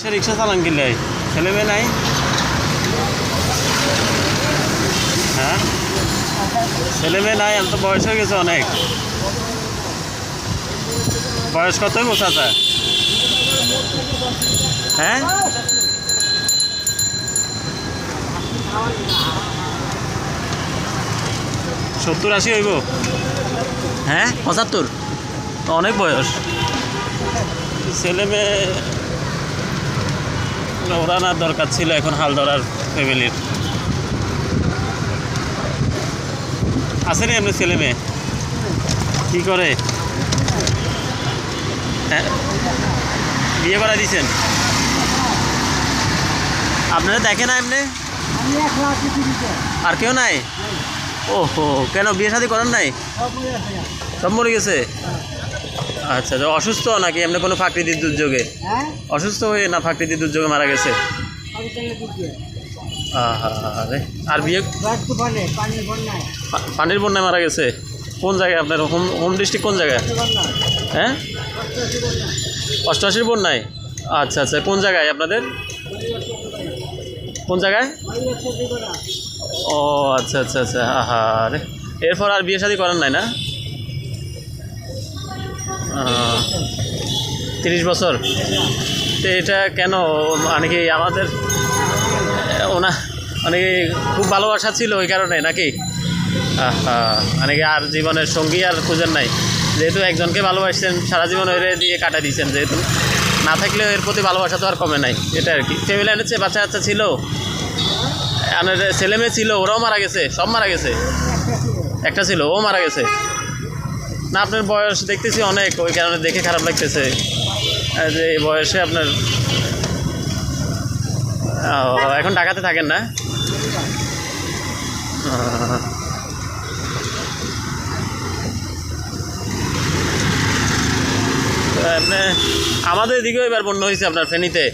সে রিক্সা চালান কিনলে ছেলে মেয়ে নাই? হ্যাঁ? ছেলে মেয়ে নাই, আমি তো বয়স হয়ে গেছে অনেক। বয়স কতই যায় হ্যাঁ? সত্তর আশি হইব। হ্যাঁ? পঁচাত্তর? অনেক বয়স। ছেলে মেয়ে ওরা দরকার ছিল এখন হাল ধরার ফ্যামিলির আছে রে এমনি ছেলে মেয়ে? কী করে? হ্যাঁ? বিয়ে করা দিয়েছেন আপনারা দেখে না এমনি? আর কেউ নাই? ওহো কেন বিয়ে শাদী করেন নাই। সব মরে গেছে? আচ্ছা অসুস্থ নাকি? এমনি কোনো প্রাকৃতিক দুর্যোগে? হ্যাঁ। অসুস্থ হয়ে না প্রাকৃতিক দুর্যোগে মারা গেছে। আর বিয়ে? পানির বন্যায়। মারা গেছে? কোন জায়গায় আপনার? হোম হোম ডিস্ট্রিক্ট কোন জায়গায়? হ্যাঁ? অষ্টআশি অষ্টআশির বন্যায়? আচ্ছা আচ্ছা কোন জায়গায় আপনাদের? কোন জায়গায়? ও আচ্ছা আচ্ছা আচ্ছা আহা রে এরপর আর বিয়ে শাদি করেন নাই না? তিরিশ বছর। তো এটা কেন? মানে কি আমাদের ওনা মানে কি খুব ভালোবাসা ছিল ওই কারণে নাকি? মানে কি আর জীবনের সঙ্গী আর খুঁজেন নাই। যেহেতু একজনকে ভালোবাসছেন, সারা জীবন ওরে দিয়ে কাটা দিয়েছেন যেহেতু। না থাকলেও এর প্রতি ভালোবাসা তো আর কমে নাই, এটা আর কি। ফ্যামিলি এনেছে, বাচ্চা কাচ্চা ছিল। আমার ছেলে মেয়ে ছিল, ওরাও মারা গেছে, সব মারা গেছে। একটা ছিল, ও মারা গেছে। না, আপনার বয়স দেখতেছি অনেক, ওই কারণে দেখে খারাপ লাগতেছে। যে এই বয়সে আপনার এখন ঢাকাতে থাকেন না? এমনি আমাদের এদিকেও এবার বন্যা হয়েছে আপনার ফেনীতে।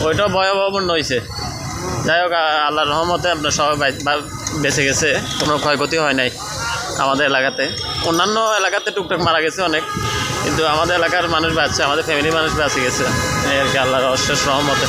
ওইটাও ভয়াবহ বন্যা হয়েছে। যাই হোক আল্লাহর রহমতে আপনার সবাই বাই- বেঁচে গেছে। কোনো ক্ষয়ক্ষতি হয় নাই আমাদের এলাকাতে। অন্যান্য এলাকাতে টুকটাক মারা গেছে অনেক। কিন্তু আমাদের এলাকার মানুষ বাঁচছে, আমাদের ফ্যামিলির মানুষ বেঁচে গেছে। আর কি আল্লাহর অশেষ রহমতে।